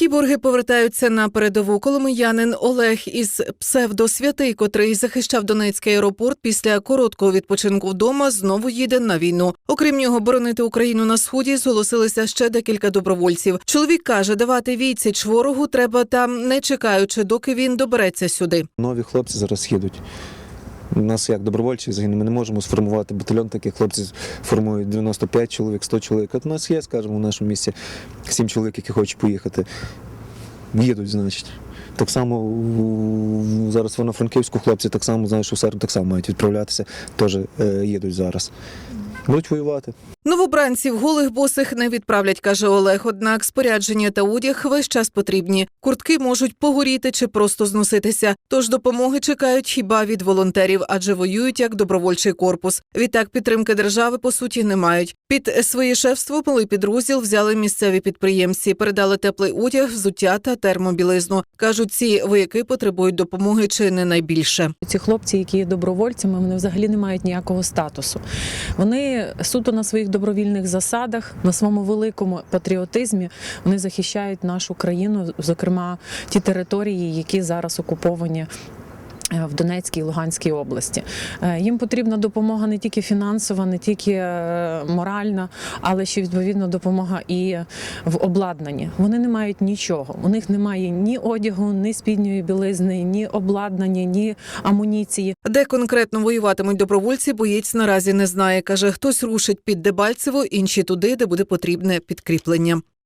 Кіборги повертаються на передову. Коломиянин Олег із псевдосвятий, котрий захищав Донецький аеропорт після короткого відпочинку вдома, знову їде на війну. Окрім нього, боронити Україну на сході зголосилися ще декілька добровольців. Чоловік каже, давати відсіч ворогу треба там, не чекаючи, доки він добереться сюди. Нові хлопці зараз їдуть. У нас як добровольчі загін, ми не можемо сформувати батальйон таких хлопців формують 95 чоловік, 100 чоловік. От у нас є, скажімо, в нашому місті 7 чоловік, які хочуть поїхати. Їдуть, значить. Так само зараз воно франківську хлопці так само, знаєш, що в так само мають відправлятися, теж е, їдуть зараз. Будуть воювати. Новобранців голих босих не відправлять, каже Олег. Однак спорядження та одяг весь час потрібні. Куртки можуть погоріти чи просто зноситися. Тож допомоги чекають хіба від волонтерів, адже воюють як добровольчий корпус. Відтак підтримки держави по суті не мають. Під своє шефство малий підрозділ взяли місцеві підприємці, передали теплий одяг, взуття та термобілизну. кажуть, ці вояки потребують допомоги чи не найбільше. Ці хлопці, які є добровольцями, вони взагалі не мають ніякого статусу. Вони суто на своїх добровільних засадах, на своєму великому патріотизмі, вони захищають нашу країну, зокрема ті території, які зараз окуповані. Е, В Донецькій і Луганській області Е, їм потрібна допомога не тільки фінансова, не тільки е, моральна, але ще відповідно допомога і в обладнанні. Вони не мають нічого. У них немає ні одягу, ні спідньої білизни, ні обладнання, ні амуніції. Де конкретно воюватимуть добровольці, боєць наразі не знає. каже, хтось рушить під Дебальцево, інші туди, де буде потрібне підкріплення.